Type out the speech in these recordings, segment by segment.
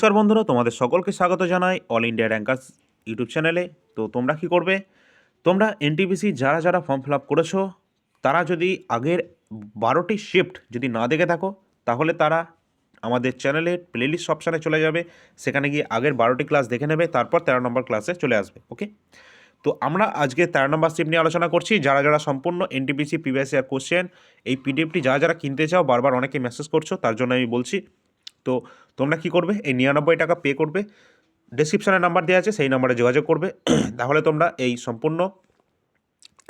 নমস্কার বন্ধুরা, তোমাদের সকলকে স্বাগত জানাই অল ইন্ডিয়া র্যাঙ্কার্স ইউটিউব চ্যানেলে তো তোমরা কি করবে? তোমরা এনটিপিসি যারা যারা ফর্ম ফিল আপ করেছ, তারা যদি আগের বারোটি শিফট যদি না দেখে থাকো, তাহলে তারা আমাদের চ্যানেলের প্লেলিস্ট অপশানে চলে যাবে। সেখানে গিয়ে আগের বারোটি ক্লাস দেখে নেবে, তারপর তেরো নম্বর ক্লাসে চলে আসবে ওকে তো আমরা আজকে তেরো নম্বর শিফট নিয়ে আলোচনা করছি। যারা যারা সম্পূর্ণ এনটিপিসি প্রিভিয়াস আর কোশ্চেন এই পিডিএফটি যারা যারা কিনতে চাও, বারবার অনেকে মেসেজ করছ, তার জন্য আমি বলছি। তো তোমরা কি করবে? এই নিরানব্বই টাকা পে করবে। ডেসক্রিপশানে নাম্বার দেওয়া আছে, সেই নাম্বারে যোগাযোগ করবে। তাহলে তোমরা এই সম্পূর্ণ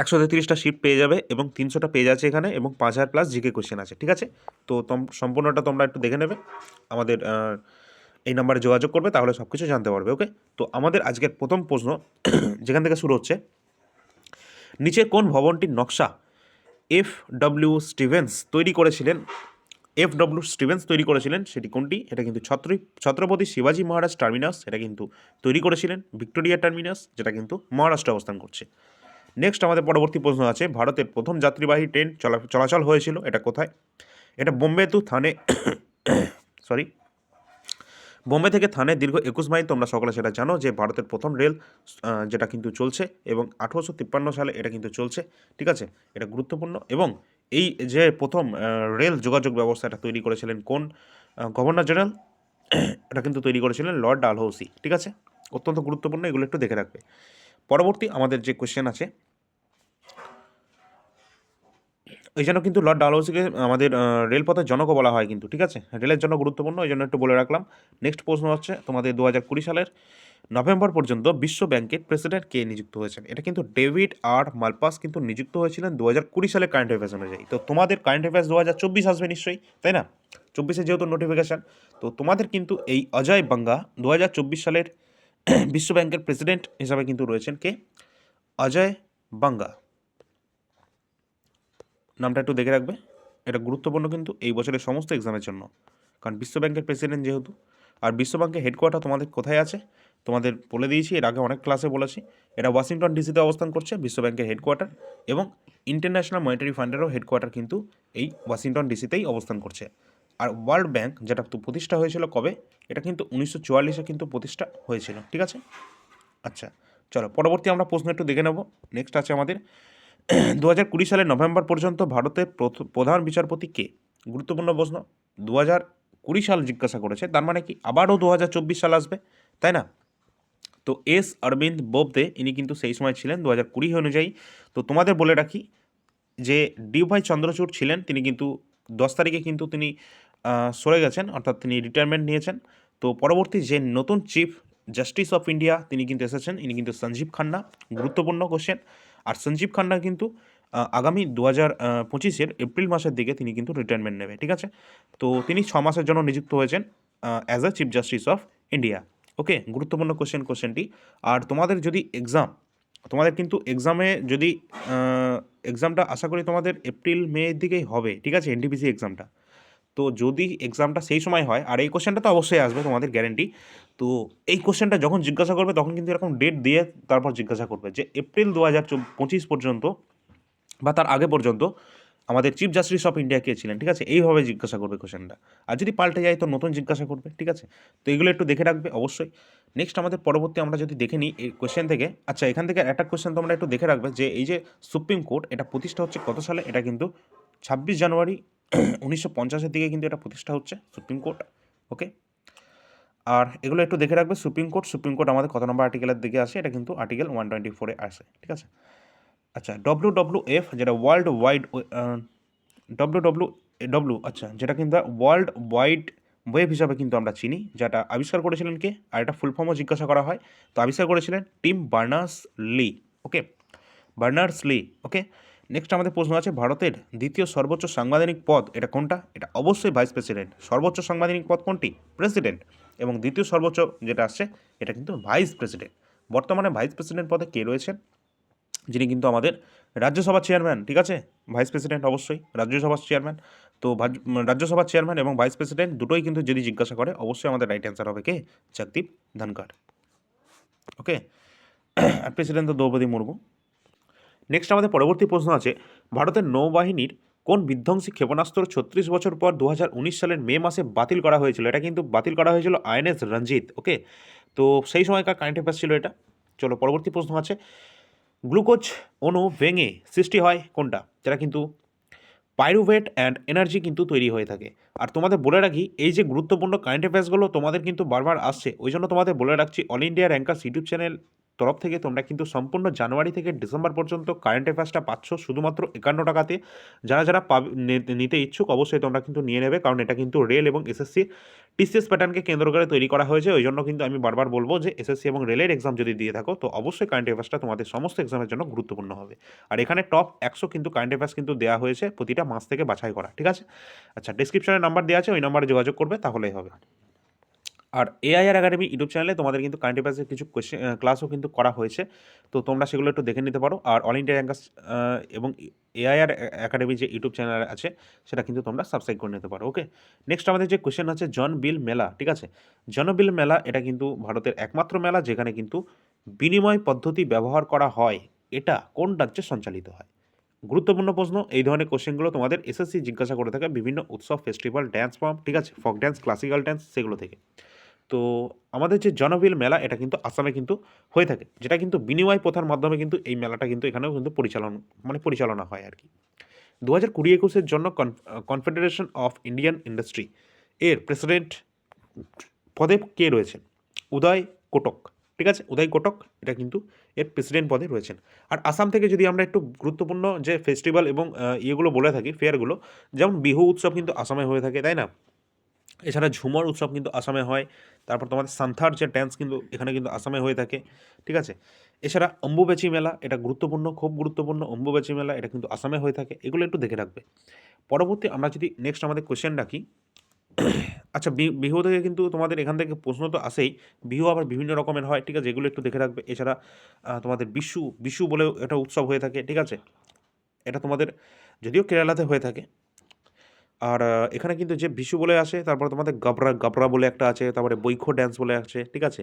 একশো তেত্রিশটা শিট পেয়ে যাবে এবং তিনশোটা পেজ আছে এখানে এবং পাঁচ হাজার প্লাস জিকে কোশ্চেন আছে, ঠিক আছে? তো সম্পূর্ণটা তোমরা একটু দেখে নেবে। আমাদের এই নাম্বারে যোগাযোগ করবে, তাহলে সব কিছু জানতে পারবে ওকে তো আমাদের আজকের প্রথম প্রশ্ন যেখান থেকে শুরু হচ্ছে নিচের কোন ভবনটির নকশা এফ ডব্লিউ স্টিভেন্স তৈরি করেছিলেন? এফ ডব্লিউ স্টিভেন্স তৈরি করেছিলেন, সেটি কোনটি? এটা কিন্তু ছত্র, ছত্রপতি শিবাজী মহারাজ টার্মিনাস, এটা কিন্তু তৈরি করেছিলেন, ভিক্টোরিয়া টার্মিনাস, যেটা কিন্তু মহারাষ্ট্রে অবস্থান করছে। নেক্সট আমাদের পরবর্তী প্রশ্ন আছে, ভারতের প্রথম যাত্রীবাহী ট্রেন চলা, চলাচল হয়েছিল, এটা কোথায়? এটা Bombay to Thane sorry Bombay থেকে থানে দীর্ঘ একুশ মাইল, তোমরা সকলে সেটা জানো যে ভারতের প্রথম রেল যেটা কিন্তু চলছে এবং আঠেরোশো তিপ্পান্ন সালে এটা কিন্তু চলছে, ঠিক আছে? এটা গুরুত্বপূর্ণ এবং এই যে প্রথম রেল যোগাযোগ ব্যবস্থাটা তৈরি করেছিলেন কোন গভর্নর জেনারেল? এটা কিন্তু তৈরি করেছিলেন লর্ড ডালহৌসি, ঠিক আছে? অত্যন্ত গুরুত্বপূর্ণ, এগুলো একটু দেখে রাখবে। পরবর্তী আমাদের যে কোশ্চেন আছে, এই জন্য কিন্তু লর্ড ডালহৌসিকে আমাদের রেলপথের জনকও বলা হয় কিন্তু, ঠিক আছে? রেলের জন্য গুরুত্বপূর্ণ, এই জন্য একটু বলে রাখলাম। নেক্সট প্রশ্ন হচ্ছে, তোমাদের দু হাজার কুড়ি সালের নভেম্বর পর্যন্ত বিশ্ব ব্যাংকের প্রেসিডেন্ট কে নিযুক্ত হয়েছেন? এটা কিন্তু ডেভিড আর মালপাস কিন্তু নিযুক্ত হয়েছিলেন দু হাজার কুড়ি সালে কারেন্ট অ্যাফেয়ার্স অনুযায়ী। তো তোমাদের কারেন্ট অ্যাফেয়ার্স দু হাজার চব্বিশ আসবে নিশ্চয়ই, তাই না? চব্বিশে যেহেতু নোটিফিকেশান তো তোমাদের কিন্তু এই অজয় বাঙ্গা দু হাজার চব্বিশ সালের বিশ্ব ব্যাংকের প্রেসিডেন্ট হিসাবে কিন্তু রয়েছেন কে? অজয় বাঙ্গা। নামটা একটু দেখে রাখবে। এটা গুরুত্বপূর্ণ কিন্তু এই বছরের সমস্ত এক্সামের জন্য। কারণ বিশ্ব ব্যাংকের প্রেসিডেন্ট যেহেতু, আর বিশ্ব ব্যাংকের হেডকোয়ার্টার তোমাদের কোথায় আছে? তোমাদের বলে দিয়েছি, এর আগে অনেক ক্লাসে বলেছি। এটা ওয়াশিংটন ডিসিতে অবস্থান করছে বিশ্ব ব্যাংকের হেডকোয়ার্টার এবং ইন্টারন্যাশনাল মনিটারি ফান্ডেরও হেডকোয়ার্টার কিন্তু এই ওয়াশিংটন ডিসিতেই অবস্থান করছে। আর ওয়ার্ল্ড ব্যাংক যেটা তো প্রতিষ্ঠা হয়েছিল কবে, এটা কিন্তু উনিশশো চুয়াল্লিশে কিন্তু প্রতিষ্ঠা হয়েছিল, ঠিক আছে? আচ্ছা চলো, পরবর্তী আমরা প্রশ্ন একটু দেখে নেব। নেক্সট আছে আমাদের। দু হাজার কুড়ি সালের নভেম্বর পর্যন্ত ভারতের প্রধান বিচারপতি কে? গুরুত্বপূর্ণ প্রশ্ন। দু হাজার কুড়ি সাল জিজ্ঞাসা করেছে, তার মানে কি আবারও দু হাজার চব্বিশ সাল আসবে, তাই না? তো এস অরবিন্দ বোবদে, ইনি কিন্তু সেই সময় ছিলেন দু হাজার কুড়ি অনুযায়ী। তো তোমাদের বলে রাখি যে ডি ভাই চন্দ্রচূড় ছিলেন, তিনি কিন্তু দশ তারিখে কিন্তু তিনি সরে গেছেন, অর্থাৎ তিনি রিটায়ারমেন্ট নিয়েছেন। তো পরবর্তী যে নতুন চিফ জাস্টিস অফ ইন্ডিয়া তিনি কিন্তু এসেছেন, ইনি কিন্তু সঞ্জীব খান্না, গুরুত্বপূর্ণ কোশ্চেন আর সঞ্জীব খান্না কিন্তু আগামী দু হাজার পঁচিশের এপ্রিল মাসের দিকে তিনি কিন্তু রিটায়ারমেন্ট নেবে, ঠিক আছে? তো তিনি ছ মাসের জন্য নিযুক্ত হয়েছেন as a chief justice of India okay, গুরুত্বপূর্ণ কোশ্চেন কোশ্চেনটি আর তোমাদের যদি এক্সাম তোমাদের কিন্তু এক্সামে যদি এক্সামটা আশা করি তোমাদের এপ্রিল মের দিকেই হবে, ঠিক আছে? এনটিপিসি এক্সামটা তো যদি এক্সামটা সেই সময় হয়, আর এই কোশ্চেনটা তো অবশ্যই আসবে, তোমাদের গ্যারেন্টি তো এই কোশ্চেনটা যখন জিজ্ঞাসা করবে, তখন কিন্তু এরকম ডেট দিয়ে তারপর জিজ্ঞাসা করবে যে এপ্রিল দু হাজার পঁচিশ পর্যন্ত বা তার আগে পর্যন্ত আমাদের চিফ জাস্টিস অফ ইন্ডিয়া কে ছিলেন, ঠিক আছে? এইভাবে জিজ্ঞাসা করবে কোশ্চেনটা আর যদি পাল্টে যায়, তো নতুন জিজ্ঞাসা করবে, ঠিক আছে? তো এগুলো একটু দেখে রাখবে, অবশ্যই। নেক্সট আমাদের পরবর্তী আমরা যদি দেখে নিই, এই কোশ্চেন থেকে আচ্ছা এখান থেকে একটা কোশ্চেন তোমরা একটু দেখে রাখবে, যে এই যে সুপ্রিম কোর্ট এটা প্রতিষ্ঠা হচ্ছে কত সালে? এটা কিন্তু ছাব্বিশ জানুয়ারি উনিশশো পঞ্চাশের দিকে কিন্তু এটা প্রতিষ্ঠা হচ্ছে সুপ্রিম কোর্ট ওকে আর এগুলো একটু দেখে রাখবে সুপ্রিম কোর্ট সুপ্রিম কোর্ট আমাদের কত নম্বর আর্টিকেলের দিকে আসে? এটা কিন্তু আর্টিকেল ওয়ান টোয়েন্টি ফোরে আসে, ঠিক আছে? আচ্ছা ডব্লিউ ডব্লিউ এফ যেটা world wide W W W আচ্ছা যেটা কিন্তু ওয়ার্ল্ড ওয়াইড ওয়েব হিসাবে কিন্তু আমরা চিনি, যেটা আবিষ্কার করেছিলেন কে? আর এটা ফুল ফর্মও জিজ্ঞাসা করা হয়। তো আবিষ্কার করেছিলেন Tim Berners Lee, okay? Berners Lee, okay? Next আমাদের প্রশ্ন আছে, ভারতের দ্বিতীয় সর্বোচ্চ সাংবিধানিক পদ এটা কোনটা? এটা অবশ্যই ভাইস প্রেসিডেন্ট সর্বোচ্চ সাংবিধানিক পদ কোনটি? প্রেসিডেন্ট এবং দ্বিতীয় সর্বোচ্চ যেটা আসছে, এটা কিন্তু ভাইস প্রেসিডেন্ট বর্তমানে ভাইস প্রেসিডেন্ট পদে কে রয়েছেন? যিনি কিন্তু আমাদের রাজ্যসভার চেয়ারম্যান, ঠিক আছে? ভাইস প্রেসিডেন্ট অবশ্যই, রাজ্যসভার চেয়ারম্যান। তো রাজ্যসভার চেয়ারম্যান এবং ভাইস প্রেসিডেন্ট দুটোই কিন্তু যদি জিজ্ঞাসা করে, অবশ্যই আমাদের রাইট অ্যান্সার হবে কে? জগদীপ ধনকর ওকে আর প্রেসিডেন্ট তো দ্রৌপদী মুর্মু নেক্সট আমাদের পরবর্তী প্রশ্ন আছে, ভারতের নৌবাহিনীর কোন বিধ্বংসী ক্ষেপণাস্ত্র ছত্রিশ বছর পর দু হাজার উনিশ সালের মে মাসে বাতিল করা হয়েছিল? এটা কিন্তু বাতিল করা হয়েছিল আইএনএস রঞ্জিত ওকে তো সেই সময়কার কারেন্ট অ্যাফেয়ার্স ছিল এটা। চলো, পরবর্তী প্রশ্ন আছে গ্লুকোজ অণু ভেঙে সৃষ্টি হয় কোনটা? যেটা কিন্তু পাইরুভেট অ্যান্ড এনার্জি কিন্তু তৈরি হয়ে থাকে। আর তোমাদের বলে রাখি, এই যে গুরুত্বপূর্ণ কারেন্ট অ্যাফেয়ার্সগুলো তোমাদের কিন্তু বারবার আসছে, ওই জন্য তোমাদের বলে রাখছি all India rankers YouTube channel তরফ থেকে তোমরা কিন্তু সম্পূর্ণ জানুয়ারি থেকে ডিসেম্বর পর্যন্ত কারেন্ট অ্যাফেয়ার্সটা পাচ্ছ শুধুমাত্র একান্ন টাকাতে। যারা যারা নিতে ইচ্ছুক অবশ্যই তোমরা কিন্তু নিয়ে নেবে, কারণ এটা কিন্তু রেল এবং এসএসসি টিসিএস প্যাটার্নকে কেন্দ্র করে তৈরি করা হয়েছে। ওই জন্য কিন্তু আমি বারবার বলব যে এসএসসি এবং রেলের এক্সাম যদি দিয়ে থাকো, তো অবশ্যই কারেন্ট অ্যাফেয়ার্সটা তোমাদের সমস্ত এক্সামের জন্য গুরুত্বপূর্ণ হবে। আর এখানে টপ একশো কিন্তু কারেন্ট অ্যাফেয়ার্স কিন্তু দেওয়া হয়েছে প্রতিটা মাস থেকে বাছাই করা, ঠিক আছে? আচ্ছা ডিসক্রিপশনে নাম্বার দেওয়া আছে, ওই নাম্বারে যোগাযোগ করবে, তাহলেই হবে। আর এআইআর একাডেমি ইউটিউব চ্যানেলে তোমাদের কিন্তু কারেন্ট অ্যাফেয়ার্সের কিছু কোয়েশ্চেন ক্লাসও কিন্তু করা হয়েছে। তো তোমরা সেগুলো একটু দেখে নিতে পারো। আর অল ইন্ডিয়া র্যাঙ্কার্স এবং এআইআর একাডেমি যে ইউটিউব চ্যানেল আছে, সেটা কিন্তু তোমরা সাবস্ক্রাইব করে নিতে পারো। ওকে নেক্সট আমাদের যে কোয়েশ্চেন আছে জন বিল মেলা ঠিক আছে? জন বিল মেলা এটা কিন্তু ভারতের একমাত্র মেলা, যেখানে কিন্তু বিনিময় পদ্ধতি ব্যবহার করা হয়। এটা কোন রাজ্যে সঞ্চালিত হয়? গুরুত্বপূর্ণ প্রশ্ন, এই ধরনের কোশ্চেনগুলো তোমাদের এসএসসি জিজ্ঞাসা করে থাকে বিভিন্ন উৎসব ফেস্টিভ্যাল ড্যান্স ফর্ম ঠিক আছে? ফক ড্যান্স ক্লাসিক্যাল ড্যান্স সেগুলো থেকে। তো আমাদের যে জনবিল মেলা, এটা কিন্তু আসামে কিন্তু হয়ে থাকে। যেটা কিন্তু বিনিময় প্রথার মাধ্যমে কিন্তু এই মেলাটা কিন্তু এখানেও কিন্তু পরিচালনা মানে পরিচালনা হয় আর কি। দু হাজার কুড়ি একুশের জন্য কনফেডারেশন অফ ইন্ডিয়ান ইন্ডাস্ট্রি এর প্রেসিডেন্ট পদে কে রয়েছেন? উদয় কোটক, ঠিক আছে? উদয় কোটক, এটা কিন্তু এর প্রেসিডেন্ট পদে রয়েছেন। আর আসাম থেকে যদি আমরা একটু গুরুত্বপূর্ণ যে ফেস্টিভ্যাল এবং ইয়েগুলো বলে থাকি ফেয়ারগুলো যেমন বিহু উৎসব কিন্তু আসামে হয়ে থাকে, তাই না? এছাড়া ঝুমর উৎসব কিন্তু আসামে হয়, তারপর তোমাদের সান্থার যে ড্যান্স কিন্তু এখানে কিন্তু আসামে হয়ে থাকে, ঠিক আছে? এছাড়া অম্বুবাচী মেলা, এটা গুরুত্বপূর্ণ, খুব গুরুত্বপূর্ণ অম্বুবাচী মেলা, এটা কিন্তু আসামে হয়ে থাকে, এগুলো একটু দেখে রাখবে। পরবর্তী আমরা যদি নেক্সট আমাদের কোশ্চেন রাখি আচ্ছা বিহু থেকে কিন্তু তোমাদের এখান থেকে প্রশ্ন তো আসেই বিহু আবার বিভিন্ন রকমের হয়, ঠিক আছে? এগুলো একটু দেখে রাখবে, এছাড়া তোমাদের বিশু বিশু বলে একটা উৎসব হয়ে থাকে, ঠিক আছে? এটা তোমাদের, যদিও কেরালাতে হয়ে থাকে আর এখানে কিন্তু যে বিশু বলে আসে, তারপর তোমাদের গাবরা গাবরা বলে একটা আছে, তারপরে বৈখো ড্যান্স বলে আছে ঠিক আছে?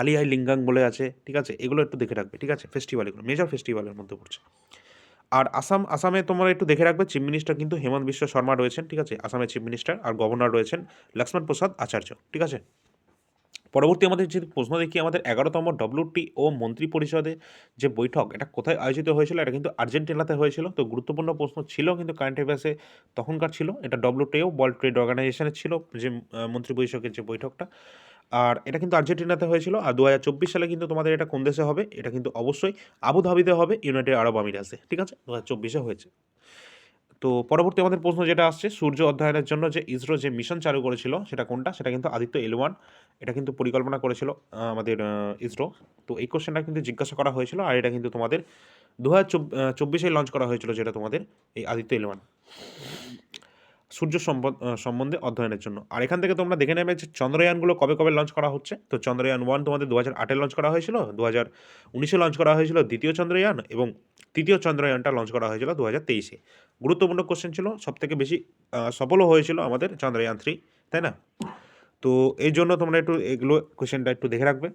আলিয়াই লিঙ্গাং বলে আছে, ঠিক আছে? এগুলো একটু দেখে রাখবে, ঠিক আছে? ফেস্টিভ্যাল এগুলো মেজর ফেস্টিভ্যালের মধ্যে পড়ছে। আর আসাম, আসামে তোমরা একটু দেখে রাখবে চিফ মিনিস্টার কিন্তু হেমন্ত বিশ্ব শর্মা রয়েছেন, ঠিক আছে? আসামের চিফ মিনিস্টার আর গভর্নর রয়েছেন লক্ষ্মণ প্রসাদ আচার্য, ঠিক আছে? পরবর্তী আমাদের যে প্রশ্ন দেখি, আমাদের এগারোতম ডব্লিউটি ও মন্ত্রী পরিষদে যে বৈঠক, এটা কোথায় আয়োজিত হয়েছিল? এটা কিন্তু আর্জেন্টিনাতে হয়েছিল। তো গুরুত্বপূর্ণ প্রশ্ন ছিল, কিন্তু কারেন্ট অ্যাফেয়ার্সে তখনকার ছিল। এটা ডব্লিউটিও ওয়ার্ল্ড ট্রেড অর্গানাইজেশনের ছিল যে মন্ত্রী পরিষদের যে বৈঠকটা। আর এটা কিন্তু আর্জেন্টিনাতে হয়েছিল। আর দু হাজার চব্বিশ সালে কিন্তু তোমাদের এটা কোন দেশে হবে? এটা কিন্তু অবশ্যই আবুধাবিতে হবে, ইউনাইটেড আরব আমিরাসে ঠিক আছে? দু হয়েছে। তো পরবর্তী আমাদের প্রশ্ন যেটা আসছে, সূর্য অধ্যয়নের জন্য যে ইসরো যে মিশন চালু করেছিল, সেটা কোনটা? সেটা কিন্তু আদিত্য এল ওয়ান এটা কিন্তু পরিকল্পনা করেছিল আমাদের ইসরো। তো এই কোশ্চেনটা কিন্তু জিজ্ঞাসা করা হয়েছিল, আর এটা কিন্তু তোমাদের দু হাজার চব্বিশে লঞ্চ করা হয়েছিল, যেটা তোমাদের এই আদিত্য এল ওয়ান সূর্য সম্বন- সম্বন্ধে অধ্যয়নের জন্য। আর এখান থেকে তোমরা দেখে নেবে যে চন্দ্রয়ানগুলো কবে কবে লঞ্চ করা হচ্ছে। তো চন্দ্রয়ান ওয়ান তোমাদের দু হাজার আটে লঞ্চ করা হয়েছিল দু হাজার উনিশে লঞ্চ করা হয়েছিল দ্বিতীয় চন্দ্রয়ান এবং তৃতীয় চন্দ্রয়ানটা লঞ্চ করা হয়েছিল দু হাজার তেইশে। গুরুত্বপূর্ণ কোশ্চেন ছিল সব থেকে বেশি সফলও হয়েছিল আমাদের চন্দ্রয়ান থ্রি তাই না? তো এই জন্য তোমরা একটু এগুলো কোশ্চেনটা একটু দেখে রাখবে।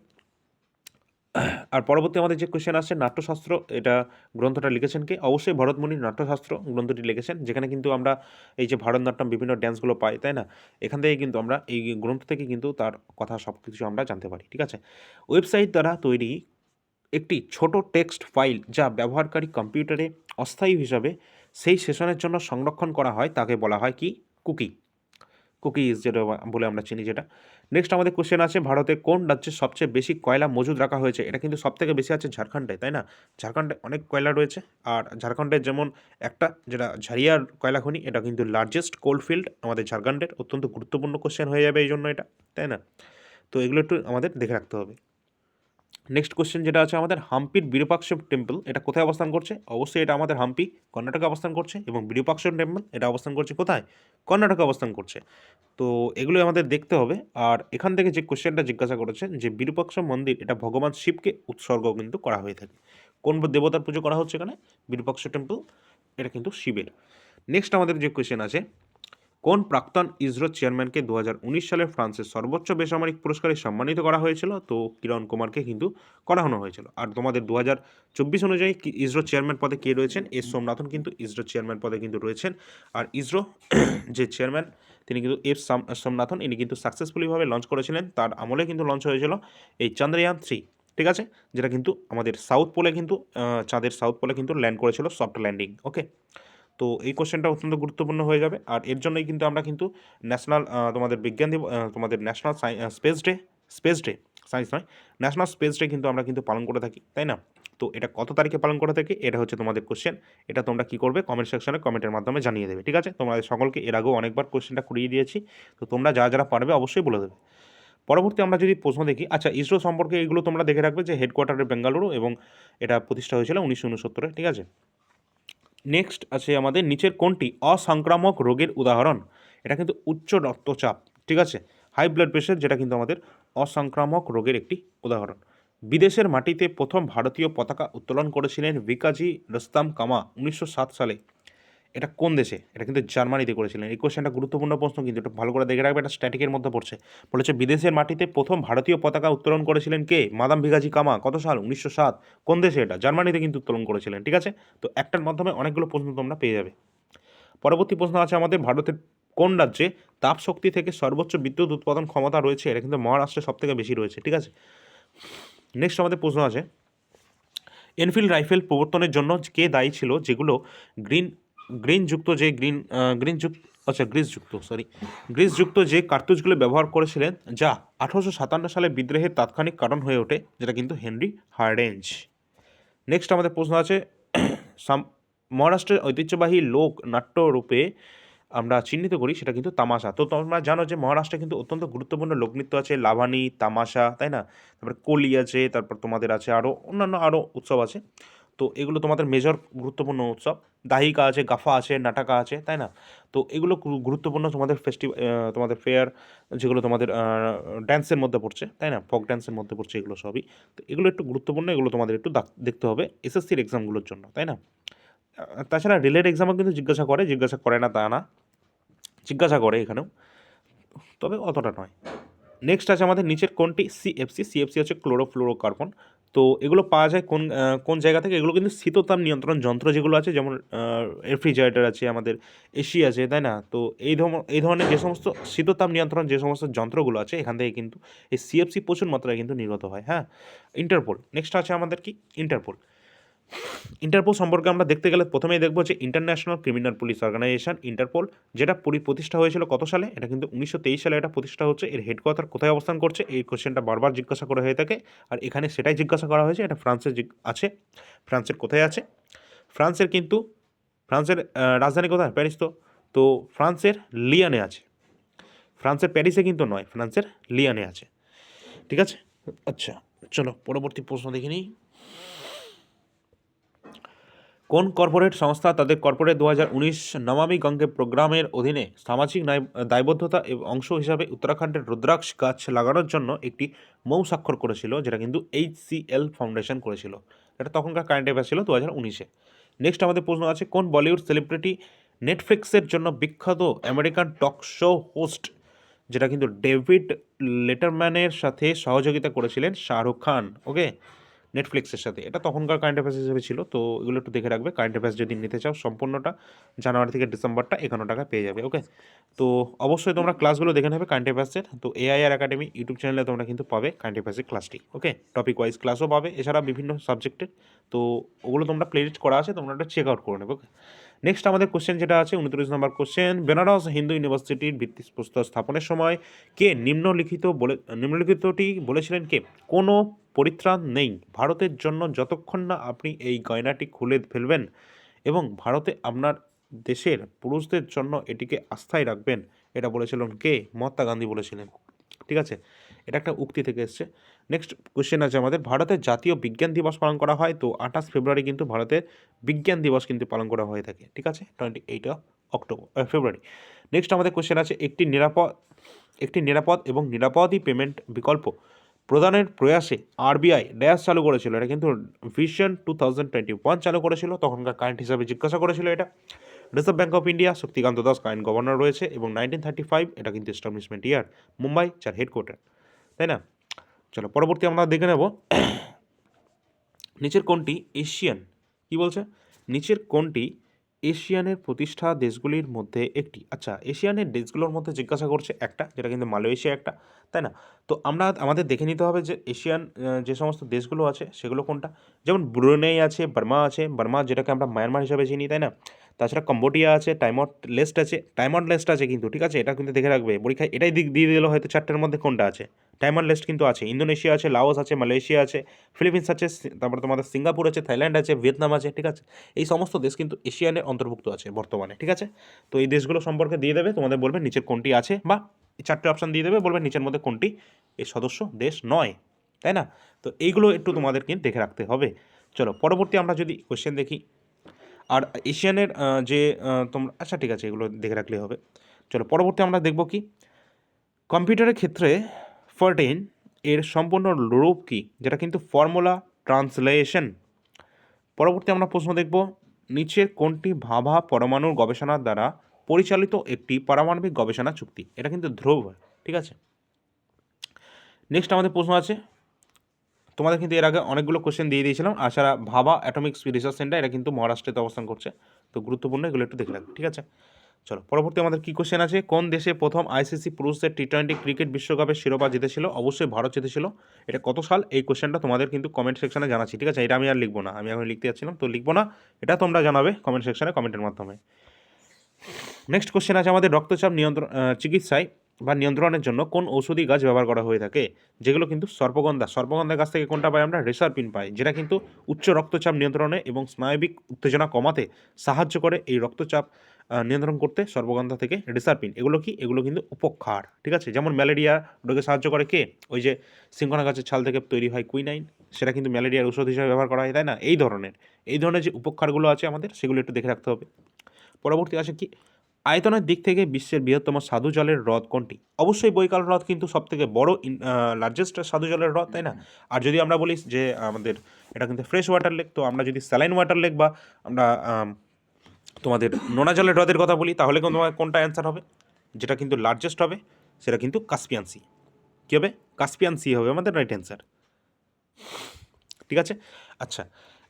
আর পরবর্তী আমাদের যে কোশ্চেন আসছে, নাট্যশাস্ত্র, এটা গ্রন্থটা লিখেছেন কে? অবশ্যই ভরতমুনির নাট্যশাস্ত্র গ্রন্থটি লিখেছেন, যেখানে কিন্তু আমরা এই যে ভারতনাট্যম বিভিন্ন ড্যান্সগুলো পাই, তাই না? এখান থেকে কিন্তু আমরা, এই গ্রন্থ থেকে কিন্তু তার কথা সব কিছু আমরা জানতে পারি, ঠিক আছে? ওয়েবসাইট দ্বারা তৈরি একটি ছোট টেক্সট ফাইল যা ব্যবহারকারী কম্পিউটারে অস্থায়ী হিসাবে সেই সেশনের জন্য সংরক্ষণ করা হয়, তাকে বলা হয় কি? কুকি কুকিজ যেটা বলে আমরা চিনি যেটা। নেক্সট আমাদের কোশ্চেন আছে, ভারতে কোন রাজ্যে সবচেয়ে বেশি কয়লা মজুদ রাখা হয়েছে? এটা কিন্তু সব থেকে বেশি আছে ঝাড়খণ্ডে, তাই না? ঝাড়খণ্ডে অনেক কয়লা রয়েছে। আর ঝাড়খণ্ডের যেমন একটা যেটা ঝাড়িয়ার কয়লা খনি, এটা কিন্তু লার্জেস্ট কোল্ড ফিল্ড আমাদের ঝাড়খণ্ডের। অত্যন্ত গুরুত্বপূর্ণ কোশ্চেন হয়ে যাবে এই জন্য এটা, তাই না? তো এগুলো একটু আমাদের দেখে রাখতে হবে। নেক্সট কোশ্চেন যেটা আছে, আমাদের হাম্পির বিরূপাক্ষ টেম্পল এটা কোথায় অবস্থান করছে? অবশ্যই এটা আমাদের হাম্পি কর্ণাটকে অবস্থান করছে এবং বিরূপাক্ষ টেম্পল এটা অবস্থান করছে কোথায়? কর্ণাটকে অবস্থান করছে। তো এগুলো আমাদের দেখতে হবে। আর এখান থেকে যে কোশ্চেনটা জিজ্ঞাসা করেছে যে বিরূপাক্ষ মন্দির, এটা ভগবান শিবকে উৎসর্গ কিন্তু করা হয়ে থাকে। কোন দেবতার পুজো করা হচ্ছে এখানে? বিরূপাক্ষ টেম্পল এটা কিন্তু শিবের। নেক্সট আমাদের যে কোয়েশ্চেন আছে কোন প্রাক্তন ইসরো চেয়ারম্যানকে দু হাজার উনিশ সালে ফ্রান্সের সর্বোচ্চ বেসামরিক পুরস্কারে সম্মানিত করা হয়েছিল? তো কিরণ কুমারকে কিন্তু করানো হয়েছিল। আর তোমাদের দু অনুযায়ী ইসরো চেয়ারম্যান পদে কে রয়েছেন? এস সোমনাথন কিন্তু ইসরো চেয়ারম্যান পদে কিন্তু রয়েছেন। আর ইসরো যে চেয়ারম্যান, তিনি কিন্তু এফ সাম- সোমনাথন, ইনি কিন্তু সাকসেসফুলিভাবে লঞ্চ করেছিলেন। তার আমলে কিন্তু লঞ্চ হয়েছিল এই চন্দ্রয়ান থ্রি, ঠিক আছে? যেটা কিন্তু আমাদের সাউথ পোলে কিন্তু চাঁদের সাউথ পোলে কিন্তু ল্যান্ড করেছিল সফট ল্যান্ডিং, ওকে? তো এই কোশ্চেনটা অত্যন্ত গুরুত্বপূর্ণ হয়ে যাবে। আর এর জন্যই কিন্তু আমরা কিন্তু ন্যাশনাল তোমাদের বিজ্ঞান দিবস তোমাদের national space day space day science নয় ন্যাশনাল স্পেস ডে কিন্তু আমরা কিন্তু পালন করে থাকি, তাই না? তো এটা কত তারিখে পালন করে থাকে, এটা হচ্ছে তোমাদের কোশ্চেন এটা তোমরা কি করবে কমেন্ট সেকশনে কমেন্টের মাধ্যমে জানিয়ে দেবে, ঠিক আছে? তোমাদের সকলকে এর আগেও অনেকবার কোশ্চেনটা করিয়ে দিয়েছি, তো তোমরা যারা যারা পারবে অবশ্যই বলে দেবে। পরবর্তী আমরা যদি প্রশ্ন দেখি আচ্ছা ইসরো সম্পর্কে এগুলো তোমরা দেখে রাখবে যে হেডকোয়ার্টারে বেঙ্গালুরু এবং এটা প্রতিষ্ঠা হয়েছিল উনিশশো উনসত্তরে, ঠিক আছে? নেক্সট আছে আমাদের নিচের কোনটি? অসংক্রামক রোগের উদাহরণ। এটা কিন্তু উচ্চ রক্তচাপ, ঠিক আছে? হাই ব্লাড প্রেশার যেটা কিন্তু আমাদের অসংক্রামক রোগের একটি উদাহরণ। বিদেশের মাটিতে প্রথম ভারতীয় পতাকা উত্তোলন করেছিলেন ভিকাজি রস্তাম কামা উনিশশো সাত সালে। এটা কোন দেশে? এটা কিন্তু জার্মানিতে করেছিলেন। এই কোশ্চেনটা গুরুত্বপূর্ণ প্রশ্ন, কিন্তু এটা ভালো করে দেখে রাখবে, এটা স্ট্যাটিকের মধ্যে পড়ছে। বলেছে, বিদেশের মাটিতে প্রথম ভারতীয় পতাকা উত্তোলন করেছিলেন কে? মাদাম ভিগাজি কামা, কত সাল? উনিশশো সাত। কোন দেশে এটা? জার্মানিতে কিন্তু উত্তোলন করেছিলেন, ঠিক আছে? তো একটার মাধ্যমে অনেকগুলো প্রশ্ন তোমরা পেয়ে যাবে। পরবর্তী প্রশ্ন আছে আমাদের, ভারতের কোন রাজ্যে তাপ শক্তি থেকে সর্বোচ্চ বিদ্যুৎ উৎপাদন ক্ষমতা রয়েছে? এটা কিন্তু মহারাষ্ট্রে সব থেকে বেশি রয়েছে, ঠিক আছে? নেক্সট আমাদের প্রশ্ন আছে এনফিল্ড রাইফেল প্রবর্তনের জন্য কে দায়ী ছিল? যেগুলো গ্রিন গ্রিনযুক্ত যে গ্রিন গ্রিনযুক্ত আচ্ছা গ্রিসযুক্ত সরি গ্রিসযুক্ত যে কার্তুজগুলো ব্যবহার করেছিলেন, যা আঠারোশো সাতান্ন সালে বিদ্রোহের তাৎক্ষণিক কারণ হয়ে ওঠে, যেটা কিন্তু হেনরি হার্ডেঞ্জ। নেক্সট আমাদের প্রশ্ন আছে মহারাষ্ট্রের ঐতিহ্যবাহী লোক নাট্য রূপে আমরা চিহ্নিত করি, সেটা কিন্তু তামাশা। তো তোমরা জানো যে মহারাষ্ট্রে কিন্তু অত্যন্ত গুরুত্বপূর্ণ লোকনৃত্য আছে, লাভানি, তামাশা, তাই না? তারপরে কলি আছে, তারপর তোমাদের আছে আরও অন্যান্য আরও উৎসব আছে। তো এগুলো তোমাদের মেজর গুরুত্বপূর্ণ উৎসব। দাহিকা আছে, গাফা আছে, নাটাকা আছে, তাই না? তো এগুলো গুরুত্বপূর্ণ তোমাদের ফেস্টিভ তোমাদের ফেয়ার যেগুলো তোমাদের ড্যান্সের মধ্যে পড়ছে, তাই না? ফক ড্যান্সের মধ্যে পড়ছে এগুলো সবই। তো এগুলো একটু গুরুত্বপূর্ণ, এগুলো তোমাদের একটু দেখতে হবে এসএসসির এক্সামগুলোর জন্য, তাই না? তাছাড়া রিলেট এক্সামও কিন্তু জিজ্ঞাসা করে জিজ্ঞাসা করে না তা না। জিজ্ঞাসা করে এখানেও। তবে অতটা নয়। নেক্সট আছে আমাদের নিচের কোনটি? সিএফসি সিএফসি হচ্ছে ক্লোরোফ্লোরোকার্বন তো এগুলো পাওয়া যায় কোন কোন জায়গা থেকে? এগুলো কিন্তু শীততাপ নিয়ন্ত্রণ যন্ত্র যেগুলো আছে, যেমন রেফ্রিজারেটার আছে, আমাদের এসি আছে, তাই না? তো এই ধরনের এই ধরনের যে সমস্ত শীততাপ নিয়ন্ত্রণ যে সমস্ত যন্ত্রগুলো আছে, এখান থেকে কিন্তু এই সিএফসি প্রচুর মাত্রায় কিন্তু নির্গত হয় হ্যাঁ? ইন্টারপোল নেক্সট আছে আমাদের কি? ইন্টারপোল ইন্টারপোল সম্পর্কে আমরা দেখতে গেলে প্রথমেই দেখব যে international criminal police organization Interpol যেটা পরি প্রতিষ্ঠা হয়েছিল কত সালে? এটা কিন্তু উনিশশো তেইশ সালে এটা প্রতিষ্ঠা হচ্ছে। এর হেডকোয়ার্টার কোথায় অবস্থান করছে? এই কোশ্চেনটা বারবার জিজ্ঞাসা করা হয়ে থাকে। আর এখানে সেটাই জিজ্ঞাসা করা হয়েছে, এটা ফ্রান্সের আছে। ফ্রান্সের কোথায় আছে? ফ্রান্সের কিন্তু, ফ্রান্সের রাজধানী কোথায়? প্যারিস তো। তো ফ্রান্সের লিয়ানে আছে। ফ্রান্সের প্যারিসে কিন্তু নয়, ফ্রান্সের লিয়ানে আছে। ঠিক আছে? আচ্ছা চলো পরবর্তী প্রশ্ন দেখে নিই। কোন কর্পোরেট সংস্থা তাদের কর্পোরেট দু হাজার উনিশ নমামি গঙ্গে প্রোগ্রামের অধীনে সামাজিক দায়বদ্ধতা এবং অংশ হিসাবে উত্তরাখণ্ডের রুদ্রাক্ষ গাছ লাগানোর জন্য একটি মৌ স্বাক্ষর করেছিল, যেটা কিন্তু এইচ সি এল ফাউন্ডেশন করেছিল। এটা তখনকার কারেন্ট অ্যাফেয়ার ছিল দু হাজার উনিশে। নেক্সট আমাদের প্রশ্ন আছে, কোন বলিউড সেলিব্রিটি নেটফ্লিক্সের জন্য বিখ্যাত আমেরিকান টক শো হোস্ট যেটা কিন্তু ডেভিড লেটারম্যানের সাথে সহযোগিতা করেছিলেন শাহরুখ খান? ওকে নেটফ্লিক্সের সাথে। এটা তখনকার কারেন্ট অ্যাফেয়ার্স হিসেবে ছিল, তো এগুলো একটু দেখে রাখবে। কারেন্ট অ্যাফেয়ার্স যদি নিতে চাও সম্পূর্ণটা, জানুয়ারি থেকে ডিসেম্বরটা এখানো টাকা পেয়ে যাবে ওকে তো অবশ্যই তোমরা ক্লাসগুলো দেখে নেবে কারেন্ট অ্যাফেয়ার্সের তো এআইআর একাডেমি ইউটিউব চ্যানেলে তোমরা কিন্তু পাবে কারেন্ট অ্যাফেয়ার্সের ক্লাসটি ওকে টপিক ওয়াইজ ক্লাসও পাবে, এছাড়া বিভিন্ন সাবজেক্টের তো ওগুলো তোমরা প্লেলিস্ট করা আছে, তোমরা একটা চেক আউট করে নেবে ওকে নেক্সট আমাদের কোশ্চেন যেটা আছে, উনত্রিশ নম্বর কোশ্চেন বেনারস হিন্দু ইউনিভার্সিটির ভিত্তিপ্রস্তর স্থাপনের সময় কে নিম্নলিখিত বলে, নিম্নলিখিতটি বলেছিলেন কে? কোনো পরিত্রাণ নেই। ভারতের জন্য যতক্ষণ না আপনি এই গয়নাটি খুলে ফেলবেন এবং ভারতে আপনার দেশের পুরুষদের জন্য এটিকে আস্থায় রাখবেন, এটা বলেছিলেন কে? মহাত্মা গান্ধী বলেছিলেন। ঠিক আছে? এটা একটা উক্তি থেকে এসছে। নেক্সট কোয়েশ্চেন আছে আমাদের। ভারতের জাতীয় বিজ্ঞান দিবস পালন করা হয়। তো আঠাশ ফেব্রুয়ারি কিন্তু ভারতের বিজ্ঞান দিবস কিন্তু পালন করা হয়ে থাকে। ঠিক আছে? Twenty eight October February. Next আমাদের কোশ্চেন আছে, একটি নিরাপদ একটি নিরাপদ এবং নিরাপদই পেমেন্ট বিকল্প প্রদানের প্রয়াসে আরবিআই ড্যাশ চালু করেছিল। এটা কিন্তু vision two thousand twenty one চালু করেছিল। তখনকার কারেন্ট হিসাবে জিজ্ঞাসা করেছিল এটা। Reserve bank of India Shaktikanta Das current governor রয়েছে এবং নাইনটিন থার্টি ফাইভ এটা কিন্তু এস্টাবলিশমেন্ট ইয়ার মুম্বাই যার হেডকোয়ার্টার তাই না? চলো, পরবর্তী আমরা দেখে নেব। নিচের কোনটি এশিয়ান কি বলছে? নিচের কোনটি এশিয়ানের প্রতিষ্ঠা দেশগুলির মধ্যে একটি। আচ্ছা এশিয়ানের দেশগুলোর মধ্যে জিজ্ঞাসা করছে একটা, যেটা কিন্তু মালয়েশিয়া একটা, তাই না? তো আমরা, আমাদের দেখে নিতে হবে যে এশিয়ান যে সমস্ত দেশগুলো আছে, সেগুলো কোনটা? যেমন ব্রুনেই আছে বার্মা আছে বার্মা যেটাকে আমরা মায়ানমার হিসাবে চিনি, তাই না? তাছাড়া কম্বোডিয়া আছে টাইমট লেস্ট আছে টাইমট লেস্ট আছে কিন্তু, ঠিক আছে? এটা কিন্তু দেখে রাখবে। পরীক্ষায় এটাই দিক দিয়ে দিল হয়তো চারটের মধ্যে কোনটা আছে। টাইমট লেস্ট কিন্তু আছে। ইন্দোনেশিয়া আছে, লাওস আছে, মালয়েশিয়া আছে, ফিলিপিন্স আছে তারপর তোমাদের সিঙ্গাপুর আছে, থাইল্যান্ড আছে, ভিয়েতনাম আছে, ঠিক আছে? এই সমস্ত দেশ কিন্তু এশিয়ানের অন্তর্ভুক্ত আছে বর্তমানে, ঠিক আছে? তো এই দেশগুলো সম্পর্কে দিয়ে দেবে, তোমাদের বলবে নিচের কোনটি আছে বা চারটে অপশান দিয়ে দেবে, বলবে নিচের মধ্যে কোনটি এই সদস্য দেশ নয়, তাই না? তো এইগুলো একটু তোমাদের কিন্তু দেখে রাখতে হবে। চলো, পরবর্তী আমরা যদি কোয়েশ্চেন দেখি আর এশিয়ানের যে তোমরা আচ্ছা ঠিক আছে, এগুলো দেখে রাখলেই হবে। চলো, পরবর্তী আমরা দেখব কি? কম্পিউটারের ক্ষেত্রে ফোরটিন এর সম্পূর্ণ রূপ কি? যেটা কিন্তু ফর্মুলা ট্রান্সলেশন পরবর্তী আমরা প্রশ্ন দেখব, নিচের কোনটি ভাভা পরমাণুর গবেষণার দ্বারা পরিচালিত একটি পারমাণবিক গবেষণা চুক্তি? এটা কিন্তু ধ্রুব ঠিক আছে? নেক্সট আমাদের প্রশ্ন আছে তোমাদের কিন্তু এর আগে অনেকগুলো কোশ্চেন দিয়ে দিয়েছিলাম আছাড়া ভাবা অ্যাটমিক রিসার্চ সেন্টার এটা কিন্তু মহারাষ্ট্রেতে অবস্থান করছে। তো গুরুত্বপূর্ণ এগুলো একটু দেখে রাখবে, ঠিক আছে? চলো, পরবর্তী আমাদের কী কোশ্চেন আছে? কোন দেশে প্রথম আইসিসি পুরুষদের টি টোয়েন্টি ক্রিকেট বিশ্বকাপের শিরোপা জিতেছিল? অবশ্যই ভারত জিতেছিল। এটা কত সাল? এই কোশ্চেনটা তোমাদের কিন্তু কমেন্ট সেকশনে জানাচ্ছি, ঠিক আছে? এটা আমি আর লিখব না, আমি এখন লিখতে যাচ্ছিলাম, তো লিখব না, এটা তোমরা জানাবে কমেন্ট সেকশনে কমেন্টের মাধ্যমে। নেক্সট কোশ্চেন আছে আমাদের রক্তচাপ নিয়ন্ত্রণ চিকিৎসায়। বা নিয়ন্ত্রণের জন্য কোন ঔষধি গাছ ব্যবহার করা হয়ে থাকে, যেগুলো কিন্তু সর্পগন্ধা সর্পগন্ধার গাছ থেকে কোনটা পাই আমরা? রেসারপিন পাই, যেটা কিন্তু উচ্চ রক্তচাপ নিয়ন্ত্রণে এবং স্নায়বিক উত্তেজনা কমাতে সাহায্য করে এই রক্তচাপ নিয়ন্ত্রণ করতে সর্বগন্ধা থেকে রেসারপিন এগুলো কি? এগুলো কিন্তু উপক্ষার, ঠিক আছে? যেমন ম্যালেরিয়া রোগে সাহায্য করে কে? ওই যে সিংকনা গাছের ছাল থেকে তৈরি হয় কুইনাইন, সেটা কিন্তু ম্যালেরিয়ার ঔষধ হিসেবে ব্যবহার করা হয়, তাই না? এই ধরনের এই ধরনের যে উপক্ষারগুলো আছে আমাদের, সেগুলো একটু দেখে রাখতে হবে। পরবর্তী আছে কি? আয়তনের দিক থেকে বিশ্বের বৃহত্তম সাধু জলের হ্রদ কোনটি? অবশ্যই বৈকাল হ্রদ কিন্তু সব থেকে বড় লার্জেস্ট সাধু জলের হ্রদ তাই না? আর যদি আমরা বলি যে আমাদের এটা কিন্তু ফ্রেশ ওয়াটার লেক তো আমরা যদি স্যালাইন ওয়াটার লেক বা আমরা তোমাদের নোনা জলের হ্রদের কথা বলি তাহলে কিন্তু তোমার কোনটা অ্যান্সার হবে? যেটা কিন্তু লার্জেস্ট হবে সেটা কিন্তু কাস্পিয়ান সি কী হবে? কাস্পিয়ান সি হবে আমাদের রাইট অ্যান্সার ঠিক আছে? আচ্ছা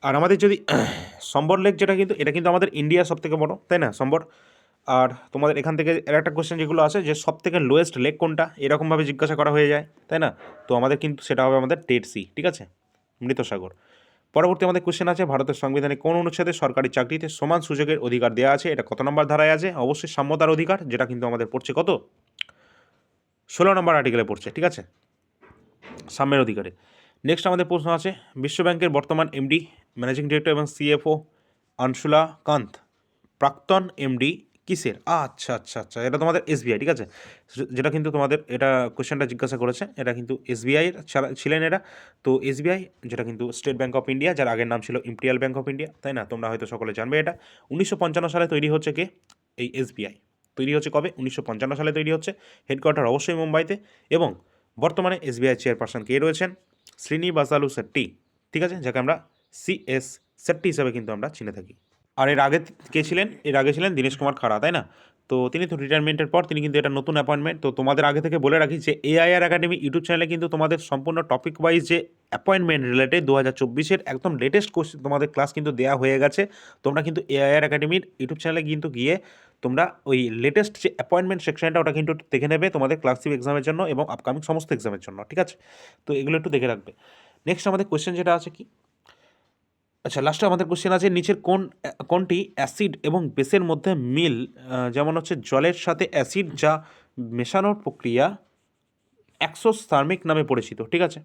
আর আমাদের যদি সম্বর লেক যেটা কিন্তু এটা কিন্তু আমাদের ইন্ডিয়ার সব থেকে বড় তাই না? সম্বর আর তোমাদের এখান থেকে এর একটা কোশ্চেন যেগুলো আছে, যে সব থেকে লোয়েস্ট লেক কোনটা? এরকমভাবে জিজ্ঞাসা করা হয়ে যায়, তাই না? তো আমাদের কিন্তু সেটা হবে আমাদের টেড সি ঠিক আছে? মৃত সাগর পরবর্তী আমাদের কোশ্চেন আছে, ভারতের সংবিধানে কোন অনুচ্ছেদে সরকারি চাকরিতে সমান সুযোগের অধিকার দেওয়া আছে? এটা কত নম্বর ধারায় আছে? অবশ্যই সাম্যতার অধিকার, যেটা কিন্তু আমাদের পড়ছে কত? ষোলো নম্বর আর্টিকেলে পড়ছে, ঠিক আছে? সাম্যের অধিকারে। নেক্সট আমাদের প্রশ্ন আছে, বিশ্বব্যাংকের বর্তমান এমডি ম্যানেজিং ডিরেক্টর এবং সিএফও আনশুলা কান্ত, প্রাক্তন এমডি কিসের? আচ্ছা আচ্ছা আচ্ছা এটা তোমাদের এসবিআই ঠিক আছে? যেটা কিন্তু তোমাদের, এটা কোশ্চেনটা জিজ্ঞাসা করেছে, এটা কিন্তু এসবিআইয়ের ছিলেন এরা। তো এসবিআই যেটা কিন্তু স্টেট ব্যাঙ্ক অফ ইন্ডিয়া যার আগের নাম ছিল ইম্পিরিয়াল ব্যাঙ্ক অফ ইন্ডিয়া তাই না? তোমরা হয়তো সকলে জানবে এটা। উনিশশো পঞ্চান্ন সালে তৈরি হচ্ছে কে? এই এসবিআই তৈরি হচ্ছে কবে? উনিশশো পঞ্চান্ন সালে তৈরি হচ্ছে হেডকোয়ার্টার অবশ্যই মুম্বাইতে। এবং বর্তমানে এসবিআই চেয়ারপারসন কে রয়েছেন? শ্রীনিবাসালু শেট্টি, ঠিক আছে? যাকে আমরা সিএস শেট্টি হিসাবে কিন্তু আমরা চিনে থাকি। আর এর আগে কে ছিলেন? এর আগে ছিলেন দীনেশ কুমার খাড়া, তাই না? তো তিনি তো রিটায়ারমেন্টের পর তিনি কিন্তু এটা নতুন অ্যাপয়েন্টমেন্ট তো তোমাদের আগে থেকে বলে রাখি যে এআইআর একাডেমি ইউটিউব চ্যানেলে কিন্তু তোমাদের সম্পূর্ণ টপিক ওয়াইজ যে অ্যাপয়েন্টমেন্ট রিলেটেড দু হাজার চব্বিশের একদম লেটেস্ট কোশ্চেন তোমাদের ক্লাস কিন্তু দেওয়া হয়ে গেছে। তোমরা কিন্তু এআইআর একাডেমির ইউটিউব চ্যানেলে কিন্তু গিয়ে তোমরা ওই লেটেস্ট যে অ্যাপয়েন্টমেন্ট সেকশনটা ওটা কিন্তু দেখে নেবে তোমাদের ক্লাস থ্রি এক্সামের জন্য এবং আপকামিং সমস্ত এক্সামের জন্য, ঠিক আছে? তো এগুলো একটু দেখে রাখবে। নেক্সট আমাদের কোয়েশ্চেন যেটা আছে কি? আচ্ছা লাস্টে আমাদের কোশ্চেন আছে, নিচের কোন, কোনটি অ্যাসিড এবং বেসের মধ্যে মিল যেমন হচ্ছে জলের সাথে অ্যাসিড যা মেশানোর প্রক্রিয়া অ্যাক্সোসার্মিক নামে পরিচিত, ঠিক আছে?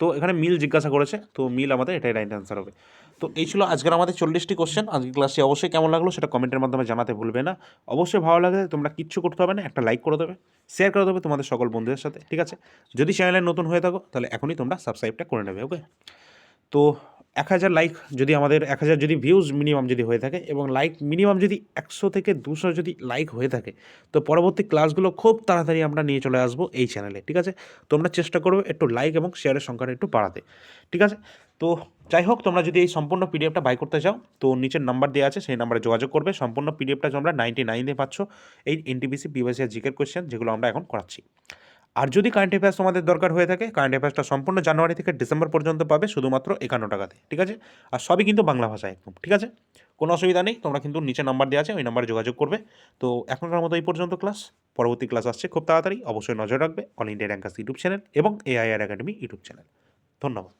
তো এখানে মিল জিজ্ঞাসা করেছে, তো মিল আমাদের এটাই রাইট অ্যান্সার হবে। তো এই ছিল আজকের আমাদের চল্লিশটি কোশ্চেন আজকের ক্লাসটি অবশ্যই কেমন লাগল সেটা কমেন্টের মাধ্যমে জানাতে ভুলবে না। অবশ্যই ভালো লাগে তোমরা কিচ্ছু করতে হবে না, একটা লাইক করে দেবে শেয়ার করে দেবে তোমাদের সকল বন্ধুদের সাথে, ঠিক আছে? যদি চ্যানেলে নতুন হয়ে থাকো, তাহলে এখনই তোমরা সাবস্ক্রাইবটা করে নেবে ওকে তো এক হাজার লাইক যদি আমাদের, এক হাজার যদি ভিউজ মিনিমাম যদি হয়ে থাকে এবং লাইক মিনিমাম যদি একশো থেকে দুশো যদি লাইক হয়ে থাকে, তো পরবর্তী ক্লাসগুলো খুব তাড়াতাড়ি আমরা নিয়ে চলে আসব এই চ্যানেলে ঠিক আছে? তোমরা চেষ্টা করবে একটু লাইক এবং শেয়ারের সংখ্যাটা একটু বাড়াতে, ঠিক আছে? তো যাই হোক, তোমরা যদি এই সম্পূর্ণ পিডিএফটা বাই করতে চাও, তো নিচের নাম্বার দেওয়া আছে, সেই নাম্বারে যোগাযোগ করবে। সম্পূর্ণ পিডিএফটা তোমরা নাইনটি নাইনে পাচ্ছ। এই এনটিপিসি পিভাইসি আর জিকের কোয়েশ্চেন যেগুলো আমরা এখন করাচ্ছি। আর যদি কারেন্ট অ্যাফেয়ার্স তোমাদের দরকার হয়ে থাকে কারেন্ট অ্যাফেয়ার্সটা সম্পূর্ণ জানুয়ারি থেকে ডিসেম্বর পর্যন্ত পাবে শুধুমাত্র একান্ন টাকাতে ঠিক আছে? আর সবই কিন্তু বাংলা ভাষায় একদম, ঠিক আছে? কোনো অসুবিধা নেই, তোমরা কিন্তু নিচে নাম্বার দেওয়া আছে, ওই নাম্বারে যোগাযোগ করবে। তো এখনকার মতো এই পর্যন্ত ক্লাস পরবর্তী ক্লাস আসছে খুব তাড়াতাড়ি, অবশ্যই নজর রাখবে all India rankers YouTube channel এবং এআইআর একাডেমি ইউটিউব চ্যানেল ধন্যবাদ।